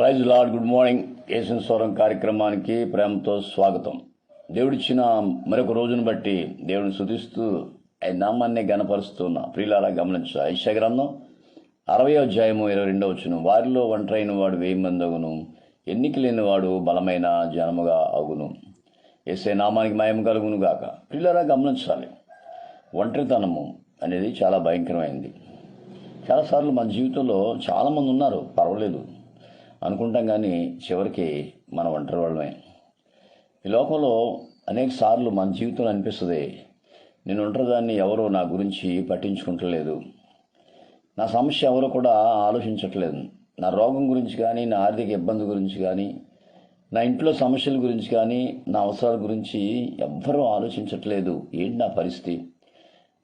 Praise Lord good morning. ఏసన్ స్వరం కార్యక్రమానికి ప్రేమతో స్వాగతం. దేవుడిచ్చిన మరొక రోజును బట్టి దేవుని శుతిస్తూ ఆయన నామాన్ని గనపరుస్తున్న ప్రియులారా గమనించ. ఐశ్య గ్రంథం అరవై అధ్యాయము ఇరవై రెండవ వచ్చును వారిలో ఒంటరైన వాడు వేయి మందగును అగును. ఎన్నిక లేని వాడు బలమైన జనముగా అగును. ఏసే నామానికి మాయం కలుగును గాక. ప్రియులారా గమనించాలి. ఒంటరితనము అనేది చాలా భయంకరమైంది. చాలాసార్లు మన జీవితంలో చాలామంది ఉన్నారు. పర్వాలేదు. అనుకుంటాం కానీ చివరికి మన ఒంటరి వాళ్ళమే. ఈ లోకంలో అనేక సార్లు మన జీవితంలో అనిపిస్తుంది నేను ఒంటరిదాన్ని ఎవరో నా గురించి పట్టించుకుంటలేదు. నా సమస్య ఎవరో కూడా ఆలోచించట్లేదు. నా రోగం గురించి కానీ నా ఆర్థిక ఇబ్బంది గురించి కానీ నా ఇంట్లో సమస్యల గురించి కానీ నా అవసరాల గురించి ఎవ్వరూ ఆలోచించట్లేదు. ఏంటి నా పరిస్థితి?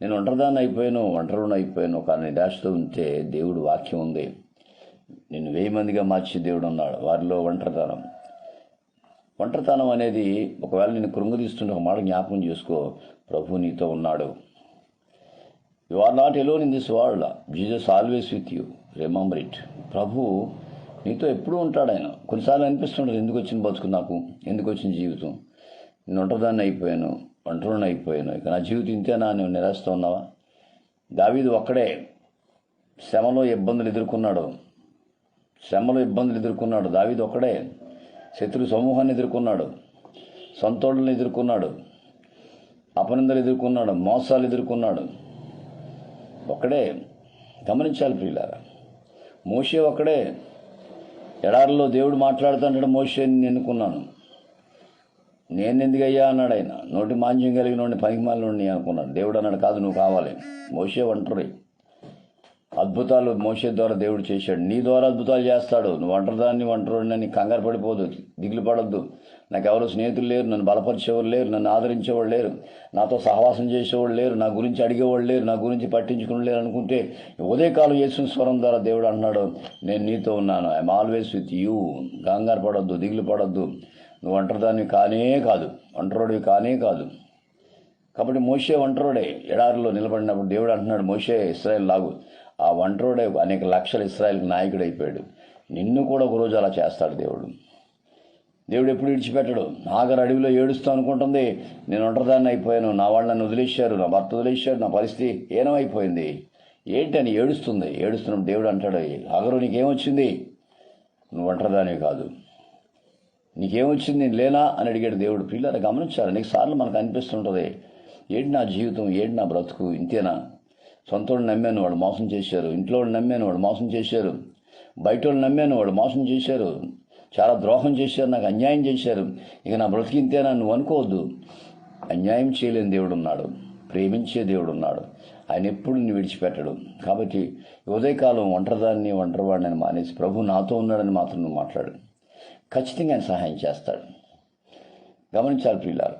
నేను ఒంటరిదాన్ని అయిపోయాను ఒంటరిని అయిపోయాను. ఒక నిరాశతో ఉంటే దేవుడు వాక్యం ఉంది. నిన్ను వెయ్యి మందిగా మార్చి దేవుడు ఉన్నాడు. వారిలో ఒంటరితనం. ఒంటరితనం అనేది ఒకవేళ నేను కృంగదీస్తుంటే ఒక మాట జ్ఞాపకం చేసుకో ప్రభు నీతో ఉన్నాడు. You are not alone in this world Jesus always with you remember it ప్రభు నీతో ఎప్పుడూ ఉంటాడు ఆయన. కొన్నిసార్లు అనిపిస్తుంటుంది ఎందుకు వచ్చిన బతుకు నాకు? ఎందుకు వచ్చిన జీవితం? నేను ఒంటరిదాన్ని అయిపోయాను ఒంటరిని అయిపోయాను. ఇక నా జీవితం ఇంతేనా? నువ్వు నిరాశతో ఉన్నావా? దావీదు ఒక్కడే శ్రమలో ఇబ్బందులు ఎదుర్కొన్నాడు. శ్రమలో ఇబ్బందులు ఎదుర్కొన్నాడు. దావీదు ఒక్కడే. శత్రు సమూహాన్ని ఎదుర్కొన్నాడు. సొంతోళ్ళని ఎదుర్కొన్నాడు. అపనిందలు ఎదుర్కొన్నాడు. మోసాలు ఎదుర్కొన్నాడు. ఒక్కడే. గమనించాలి ప్రియులారా. మోషే ఒక్కడే. ఎడారిలో దేవుడు మాట్లాడుతుంటాడు నేను ఎన్నుకున్నాను. నేను ఎందుకయ్యా? అన్నాడు ఆయన. నోటి మాంజ్యం కలిగిన వాడిని పనికి మాలిన అనుకున్నాడు. దేవుడు అన్నాడు కాదు నువ్వు కావాలి. మోసే ఒంటరి. అద్భుతాలు మోసే ద్వారా దేవుడు చేశాడు. నీ ద్వారా అద్భుతాలు చేస్తాడు. నువ్వు ఒంటరిదాన్ని ఒంటరిని కంగారు పడిపోదు. దిగులు పడద్దు. నాకు ఎవరు స్నేహితులు లేరు. నన్ను బలపరిచేవాళ్ళు లేరు. నన్ను ఆదరించేవాళ్ళు లేరు. నాతో సహవాసం చేసేవాళ్ళు లేరు. నా గురించి అడిగేవాళ్ళు లేరు. నా గురించి పట్టించుకుని లేరు అనుకుంటే ఉదయకాలం యేసు స్వరం ద్వారా దేవుడు అంటున్నాడు. నేను నీతో ఉన్నాను. I'm always with you. కంగారు పడొద్దు. దిగులు పడొద్దు. నువ్వు ఒంటరిదాన్ని కానే కాదు. ఒంటరోడివి కానే కాదు. కాబట్టి మోసే ఒంటరోడే ఎడారిలో నిలబడినప్పుడు దేవుడు అంటున్నాడు మోసే ఇస్రాయల్ లాగు. ఆ ఒంటరోడే అనేక లక్షల ఇస్రాయల్కి నాయకుడు అయిపోయాడు నిన్ను కూడా ఒకరోజు అలా చేస్తాడు దేవుడు. దేవుడు ఎప్పుడు విడిచిపెట్టడు. ఆగరు అడవిలో ఏడుస్తూ అనుకుంటుంది నేను ఒంటరిదాన్ని అయిపోయాను. నా వాళ్ళు నన్ను వదిలేశారు. నా భర్త వదిలేశారు. నా పరిస్థితి ఏనమైపోయింది ఏంటని ఏడుస్తుంది. ఏడుస్తున్నప్పుడు దేవుడు అంటాడు ఆగరు నీకేమొచ్చింది? నువ్వు ఒంటరిదానివి కాదు. నీకేమొచ్చింది? నేను లేనా? అని అడిగాడు దేవుడు. పిల్లలు గమనించాలి నీకు సార్లు మనకు అనిపిస్తుంటుంది ఏంటి నా జీవితం? ఏంటి నా బ్రతుకు? ఇంతేనా? సొంత వాళ్ళు నమ్మాను వాడు మోసం చేశారు ఇంట్లో వాళ్ళు నమ్మాను వాడు మోసం చేశారు బయట వాళ్ళు నమ్మాను వాడు మోసం చేశారు చాలా ద్రోహం చేశారు నాకు అన్యాయం చేశారు. ఇక నా బ్రతుకు నన్ను నువ్వు అనుకోవద్దు. అన్యాయం చేయలేని దేవుడు ఉన్నాడు ప్రేమించే దేవుడు ఉన్నాడు. ఆయన ఎప్పుడు నిన్ను విడిచిపెట్టడు. కాబట్టి ఉదయకాలం ఒంటరిదాన్ని ఒంటరివాడిని మానేసి ప్రభు నాతో ఉన్నాడని మాత్రం నువ్వు మాట్లాడు. ఖచ్చితంగా ఆయన సహాయం చేస్తాడు. గమనించాలి ప్రియులారు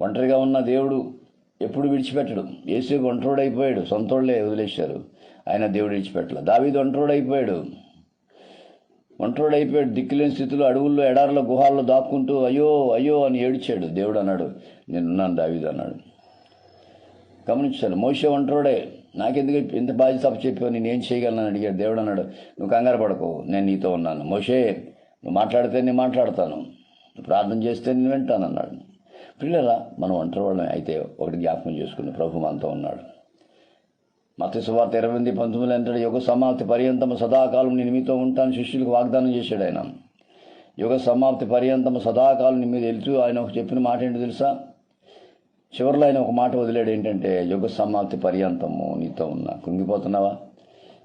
ఒంటరిగా ఉన్న దేవుడు ఎప్పుడు విడిచిపెట్టడు. ఏసేపు అయిపోయాడు సొంతోళ్ళే వదిలేశారు. ఆయన దేవుడు విడిచిపెట్టలేదు దావీదు ఒంటరోడైపోయాడు అయిపోయాడు దిక్కులేని స్థితిలో అడవుల్లో ఎడారిలో గుహాల్లో దాక్కుంటూ అయ్యో అయ్యో అని ఏడిచాడు. దేవుడు అన్నాడు నేనున్నాను దావీదు అన్నాడు. గమనించాను మోసే ఒంటరోడే నాకెందుకు ఇంత బాధ్యత తప్పు చెప్పావు? నేను ఏం చేయగలను? అడిగాడు. దేవుడు అన్నాడు నువ్వు కంగారు పడకు. నేను నీతో ఉన్నాను. మోషే నువ్వు మాట్లాడితే నేను మాట్లాడతాను. ప్రార్థన చేస్తే నేను వింటాను అన్నాడు. పిల్లల మనం ఒంటరి వాళ్ళం అయితే ఒకటి జ్ఞాపకం చేసుకుని ప్రభు మనతో ఉన్నాడు. మత సువార్త ఇరవై ఎనిమిది పంతొమ్మిది అంటాడు యుగ సమాప్తి పర్యంతము సదాకాలం నేను మీతో ఉంటాను. శిష్యులకు వాగ్దానం చేశాడు ఆయన. యుగ సమాప్తి పర్యంతము సదాకాలం మీద వెళ్తూ ఆయన ఒక చెప్పిన మాట ఏంటి తెలుసా? చివరిలో ఆయన ఒక మాట వదిలేడు ఏంటంటే యుగ సమాప్తి పర్యంతము నీతో ఉన్నా. కుంగిపోతున్నావా?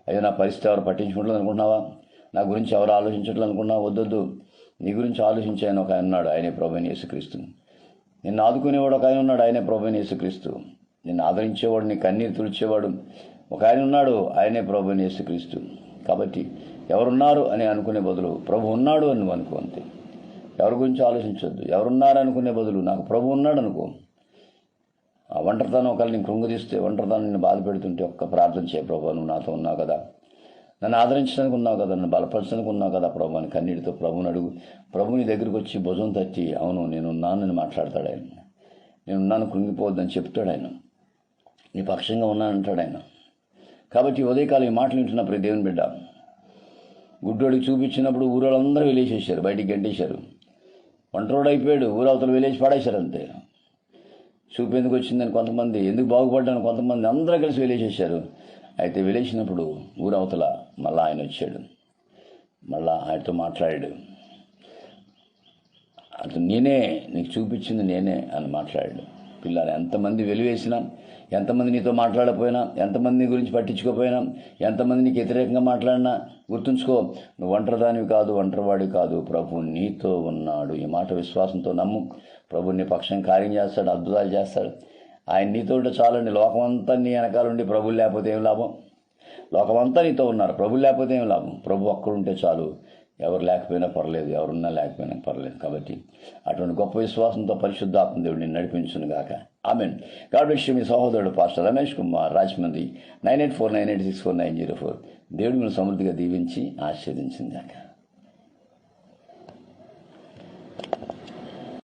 అయ్యో నా పరిస్థితి ఎవరు పట్టించుకుంటుంది అనుకుంటున్నావా? నా గురించి ఎవరు ఆలోచించట్లేదు అనుకున్నావా వద్దొద్దు. నీ గురించి ఆలోచించాయని ఒక ఒక ఆయన ఆయనే ప్రభుని యేసుక్రీస్తుని. నిన్ను ఆదుకునేవాడు ఒక ఆయన ఉన్నాడు ఆయనే ప్రభుని యేసుక్రీస్తు. నిన్ను ఆదరించేవాడు నీ కన్నీరు తుడిచేవాడు ఒక ఆయన ఉన్నాడు ఆయనే ప్రభుని యేసుక్రీస్తు. కాబట్టి ఎవరున్నారు అని అనుకునే బదులు ప్రభు ఉన్నాడు అని నువ్వు అనుకో అంతే. ఎవరి గురించి ఆలోచించొద్దు. ఎవరున్నారు అనుకునే బదులు నాకు ప్రభు ఉన్నాడు అనుకో. ఆ ఒంటరితనం ఒకళ్ళు నేను కృంగదీస్తే ఒంటరితనం నిన్ను బాధ పెడుతుంటే ఒక్క ప్రార్థన చేయ ప్రభు నువ్వు నాతో ఉన్నావు కదా. నన్ను ఆదరించడానికి ఉన్నావు కదా నన్ను బలపరచడానికి ఉన్నావు కదా ప్రభు అని కన్నీటితో ప్రభుని అడుగు. ప్రభుని దగ్గరికి వచ్చి భుజం తట్టి అవును నేను ఉన్నాను మాట్లాడతాడు ఆయన. నేను ఉన్నాను కృంగిపోవద్దని చెప్తాడు ఆయన. నీ పక్షంగా ఉన్నానంటాడు ఆయన. కాబట్టి ఈ ఉదయకాలం ఈ మాటలు వింటున్న ప్రతి దేవుని బిడ్డ గుడ్డోడికి చూపించినప్పుడు ఊరోళ్ళందరూ వెలేసేసారు బయటికి గంటేశారు. ఒంటరోడు అయిపోయాడు ఊరవతలు వెలేసి పడేశారు అంతే. చూపేందుకు వచ్చిందని కొంతమంది ఎందుకు బాగుపడ్డాను కొంతమంది అందరూ కలిసి వెలేసేసారు అయితే వెలేసినప్పుడు ఊరవతల మళ్ళా ఆయన వచ్చాడు. మళ్ళా ఆయనతో మాట్లాడాడు. అతను నేనే నీకు చూపించింది నేనే అని మాట్లాడాడు. పిల్లలు ఎంతమంది వెలివేసినా ఎంతమంది నీతో మాట్లాడకపోయినా ఎంతమంది నీ గురించి పట్టించుకోపోయినా ఎంతమంది నీకు వ్యతిరేకంగా మాట్లాడినా గుర్తుంచుకో నువ్వు ఒంటరిదానివి కాదు ఒంటరివాడి కాదు. ప్రభు నీతో ఉన్నాడు. ఈ మాట విశ్వాసంతో నమ్ము. ప్రభు నీ పక్షం కార్యం చేస్తాడు అద్భుతాలు చేస్తాడు. ఆయన నీతో ఉంటే చాలండి. లోకమంతా నీ వెనకాల ఉండి ప్రభు లేకపోతే ఏం లాభం? లోకమంతా నీతో ఉన్నారు. ప్రభు లేకపోతే ఏం లాభం? ప్రభు ఒక్కడుంటే చాలు. ఎవరు లేకపోయినా పర్లేదు. ఎవరున్నా లేకపోయినా పర్లేదు. కాబట్టి అటువంటి గొప్ప విశ్వాసంతో పరిశుద్ధాత్మ దేవుడిని నడిపించును గాక. ఆమెన్. కాబట్టి మీ సహోదరుడు pastor Ramesh Kumar. Rajahmundry nine eight four nine eight six four nine zero four. దేవుడిని మీరు సమృద్ధిగా దీవించి ఆశీర్వదించింది గాక.